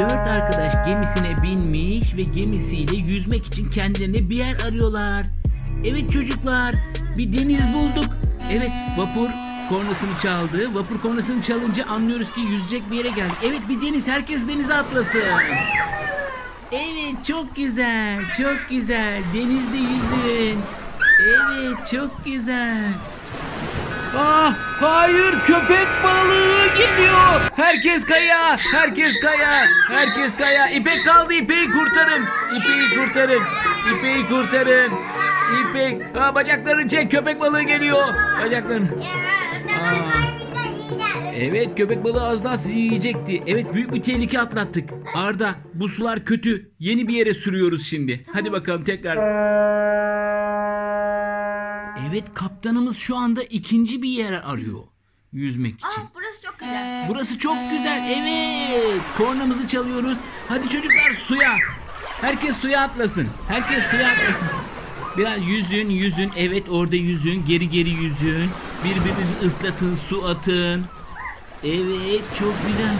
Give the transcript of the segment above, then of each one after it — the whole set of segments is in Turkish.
Dört arkadaş gemisine binmiş ve gemisiyle yüzmek için kendilerine bir yer arıyorlar. Evet çocuklar, bir deniz bulduk. Evet, vapur kornasını çaldı. Vapur kornasını çalınca anlıyoruz ki yüzecek bir yere geldik. Evet, bir deniz. Herkes denize atlasın. Evet, çok güzel, çok güzel. Denizde yüzün. Evet, çok güzel. Ah hayır köpek balığı geliyor. Herkes kaya, herkes kaya, herkes kaya. İpek kaldı İpek'i kurtarın. İpek'i kurtarın. İpek'i kurtarın. İpek, ha, bacaklarını çek köpek balığı geliyor. Bacaklarını. Evet köpek balığı az daha sizi yiyecekti. Evet büyük bir tehlike atlattık. Arda bu sular kötü. Yeni bir yere sürüyoruz şimdi. Hadi bakalım tekrar. Evet kaptanımız şu anda ikinci bir yer arıyor. Yüzmek için. Aa burası çok güzel. Burası çok güzel. Evet. Kornamızı çalıyoruz. Hadi çocuklar suya. Herkes suya atlasın. Herkes suya atlasın. Biraz yüzün yüzün. Evet orada yüzün. Geri geri yüzün. Birbirinizi ıslatın. Su atın. Evet çok güzel.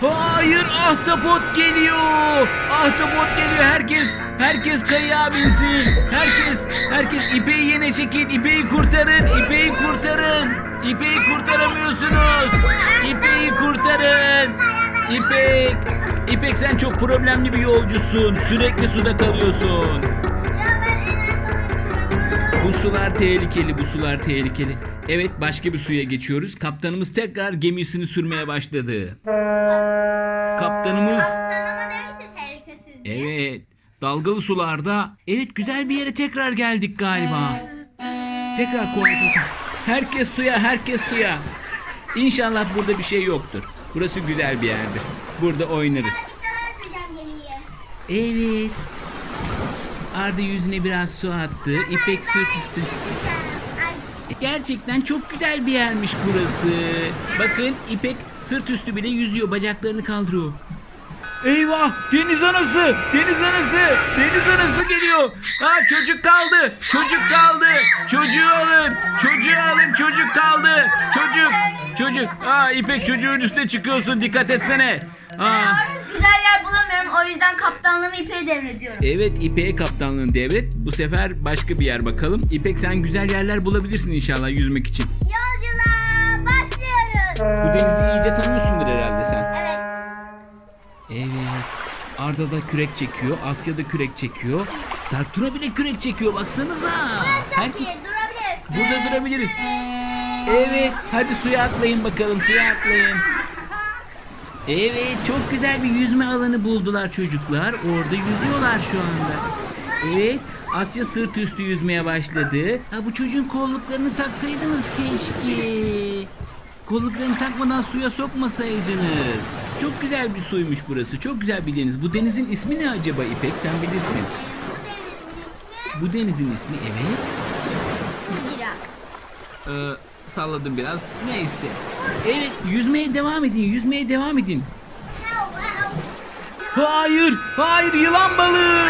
Hayır ahtapot geliyor. Ahtapot geliyor. Herkes herkes kayığa binsin. Herkes herkes ipeyi yine çekin. İpeyi kurtarın. İpeyi kurtarın. İpeyi kurtaramıyorsunuz. İpeyi kurtarın. İpek. İpek sen çok problemli bir yolcusun. Sürekli suda kalıyorsun. Bu sular tehlikeli, bu sular tehlikeli. Evet, başka bir suya geçiyoruz. Kaptanımız tekrar gemisini sürmeye başladı. Kaptanımız Tanıma demişti tehlikesiz diye. Evet. Dalgalı sularda. Evet güzel bir yere tekrar geldik galiba. Tekrar konuşacağız. Herkes suya, herkes suya. İnşallah burada bir şey yoktur. Burası güzel bir yerdir. Burada oynarız. Evet. Arda yüzüne biraz su attı. İpek. Ay, Gerçekten çok güzel bir yermiş burası. Bakın İpek sırt üstü bile yüzüyor. Bacaklarını kaldırıyor. Eyvah! Deniz anası! Deniz anası! Deniz anası geliyor! Ha çocuk kaldı! Çocuk kaldı! Çocuğu alın! Çocuğu alın! Çocuk kaldı! Çocuk! Çocuk! Ha İpek çocuğun üstüne çıkıyorsun dikkat etsene. Ha. artık güzel yer bulamıyorum. O yüzden kaptanlığımı İpek'e devrediyorum. Evet İpek'e kaptanlığını devret. Bu sefer başka bir yer bakalım. İpek sen güzel yerler bulabilirsin inşallah yüzmek için. Yolculuğa başlıyoruz. Bu denizi iyice tanıyorsundur herhalde sen. Evet. Evet. Arda da kürek çekiyor. Asya da kürek çekiyor. Sartura bile kürek çekiyor. Baksanıza. Çok Her- iyi durabilir. Burada durabiliriz. Evet. Hadi suya atlayın bakalım. Suya atlayın. Evet. Çok güzel bir yüzme alanı buldular çocuklar. Orada yüzüyorlar şu anda. Evet. Asya sırt üstü yüzmeye başladı. Ha, bu çocuğun kolluklarını taksaydınız keşke. Kolluklarını takmadan suya sokmasaydınız. Çok güzel bir suymuş burası. Çok güzel bir deniz. Bu denizin ismi ne acaba İpek? Sen bilirsin. Bu denizin ismi evet. Ee, salladım biraz. Neyse. Evet yüzmeye devam edin. Yüzmeye devam edin. Hayır, hayır yılan balığı.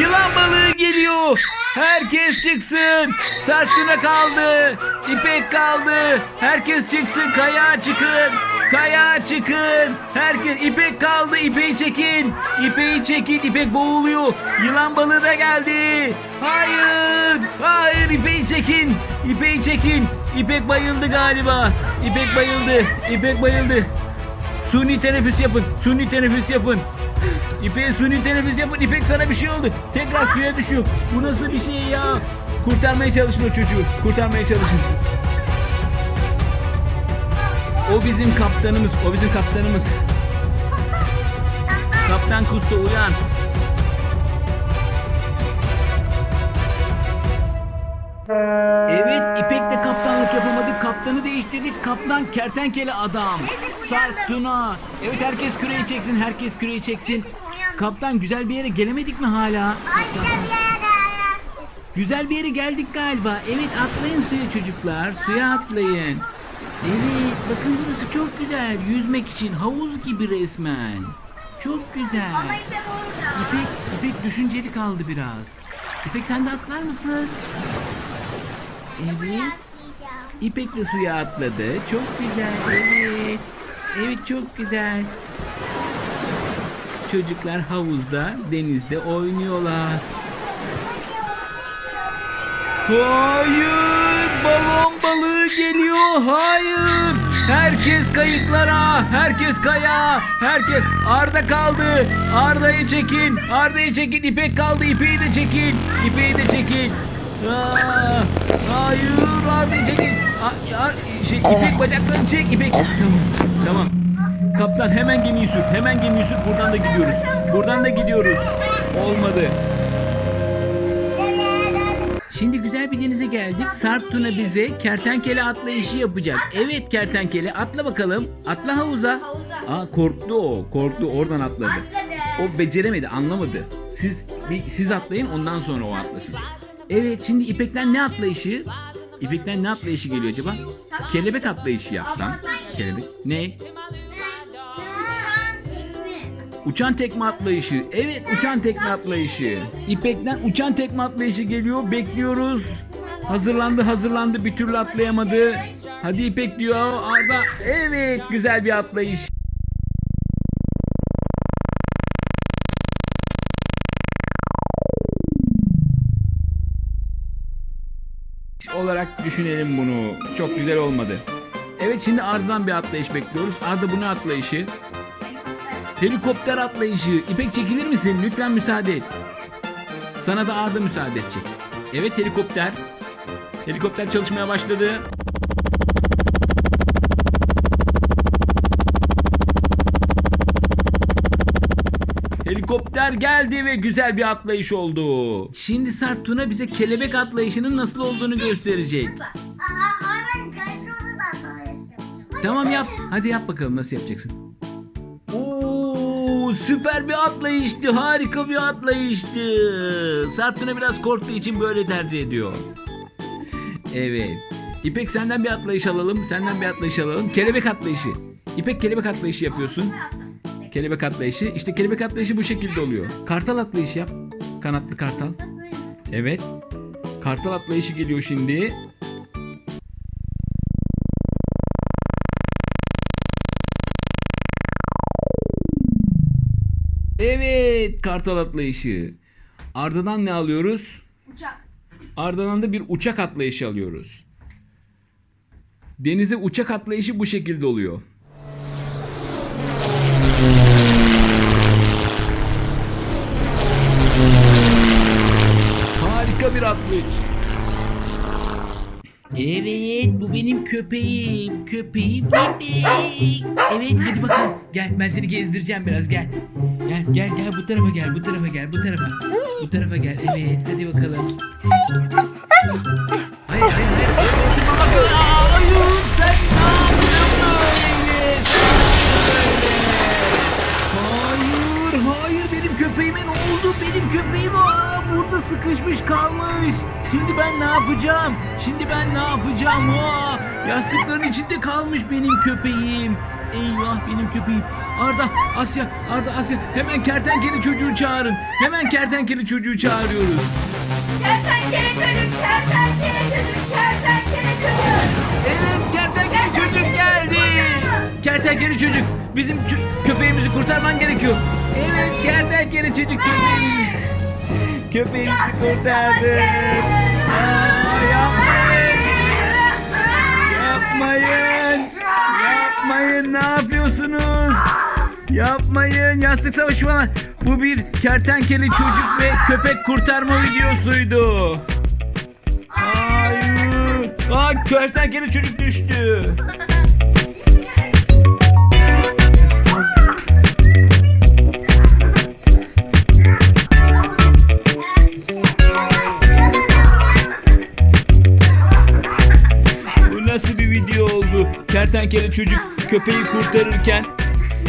Yılan balığı geliyor. Herkes çıksın. Sarkına kaldı. İpek kaldı. Herkes çıksın. Kayağa çıkın. Kayağa çıkın. Herkes İpek kaldı. İpeği çekin. İpeği çekin. İpek boğuluyor. Yılan balığı da geldi. Hayır. Hayır İpeği çekin. İpeği çekin. İpek bayıldı galiba. İpek bayıldı. İpek bayıldı. Suni teneffüs yapın. Suni teneffüs yapın. İpek'e suni teneffüs yapın. İpek sana bir şey oldu. Tekrar suya düşüyor. Bu nasıl bir şey ya? Kurtarmaya çalışın o çocuğu. Kurtarmaya çalışın. O bizim kaptanımız. O bizim kaptanımız. Kaptan Kusto uyan. Evet İpek'le kaptanlık yapamadık. Kaptanı değiştirdik. Kaptan kertenkele adam. Sarp Tuna. Evet herkes küreği çeksin. Herkes küreği çeksin. Kaptan güzel bir yere gelemedik mi hala? Ay güzel bir yere. Güzel bir yere geldik galiba. Evet atlayın suya çocuklar. Suya atlayın. Evet bakın burası çok güzel. Yüzmek için havuz gibi resmen. Çok güzel. Ama İpek orada. İpek, İpek düşünceli kaldı biraz. İpek sen de atlar mısın? Evet. İpek de suya atladı. Çok güzel. Evet. Evet çok güzel. Çocuklar havuzda, denizde oynuyorlar. Hayır! Balon balığı geliyor. Hayır! Herkes kayıklara, herkes kaya, herkes Arda kaldı. Arda'yı çekin. Arda'yı çekin. İpek kaldı. İpek'i de çekin. İpek'i de çekin. Aa, hayır Arda'yı çekin. A- a- şey, İpek bacaklarını çek. İpek. Tamam. Tamam. Kaptan hemen gemiyi sür. Hemen gemiyi sür. Buradan da gidiyoruz. Buradan da gidiyoruz. Olmadı. Şimdi güzel bir denize geldik. Sarp Tuna bize kertenkele atlayışı yapacak. Evet kertenkele atla bakalım. Atla havuza. Aa korktu o. Korktu oradan atladı. Atladı. O beceremedi, anlamadı. Siz bir siz atlayın ondan sonra o atlasın. Evet şimdi İpek'ten ne atlayışı? İpek'ten ne atlayışı geliyor acaba? Kelebek atlayışı yapsam. Kelebek. Ne? Uçan tekme. Atlayışı. Evet uçan tekme atlayışı. İpek'ten uçan tekme atlayışı geliyor. Bekliyoruz. Hazırlandı hazırlandı bir türlü atlayamadı. Hadi İpek diyor Arda. Evet güzel bir atlayış. olarak düşünelim bunu. Çok güzel olmadı. Evet şimdi Arda'dan bir atlayış bekliyoruz. Arda bu ne atlayışı? Helikopter atlayışı. İpek çekilir misin? Lütfen müsaade et. Sana da Arda müsaade edecek. Evet helikopter. Helikopter çalışmaya başladı. Helikopter geldi ve güzel bir atlayış oldu. Şimdi Sarp Tuna bize kelebek atlayışının nasıl olduğunu gösterecek. Tamam yap. Hadi yap bakalım nasıl yapacaksın. Oo, süper bir atlayıştı. Harika bir atlayıştı. Sarp Tuna biraz korktuğu için böyle tercih ediyor. Evet. İpek senden bir atlayış alalım. Senden bir atlayış alalım. Kelebek atlayışı. İpek kelebek atlayışı yapıyorsun. Kelebek atlayışı. İşte kelebek atlayışı bu şekilde oluyor. Kartal atlayışı yap. Kanatlı kartal. Evet. Kartal atlayışı geliyor şimdi. Evet, kartal atlayışı. Ardından ne alıyoruz? Uçak. Ardından da bir uçak atlayışı alıyoruz. Denize uçak atlayışı bu şekilde oluyor. Harika bir atlayış. Evet bu benim köpeğim. Köpeğim İpek. Evet hadi bakalım. Gel ben seni gezdireceğim biraz gel. Gel gel gel bu tarafa gel bu tarafa gel bu tarafa. Bu tarafa gel evet hadi bakalım. Hayır hayır. hayır. Ne oldu? Benim köpeğim aa, burada sıkışmış kalmış. Şimdi ben ne yapacağım? Şimdi ben ne yapacağım? Aa, yastıkların içinde kalmış benim köpeğim. Eyvah benim köpeğim. Arda, Asya, Arda, Asya. Hemen kertenkele çocuğu çağırın. Hemen kertenkele çocuğu çağırıyoruz. Kertenkele çocuk, kertenkele çocuk, kertenkele çocuk. Evet kertenkele. Kertenkele çocuk bizim köpeğimizi kurtarman gerekiyor. Evet kertenkele çocuk köpeğimizi. Köpeğimizi kurtardı. Aa, yapmayın. Yapmayın. Yapmayın ne yapıyorsunuz? Yapmayın yastık savaşı falan. Bu bir kertenkele çocuk ve köpek kurtarma videosuydu. Hayır. Aa, kertenkele çocuk düştü. Kertenkele çocuk köpeği kurtarırken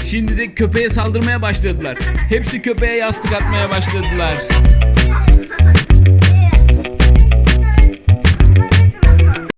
şimdi de köpeğe saldırmaya başladılar. Hepsi köpeğe yastık atmaya başladılar.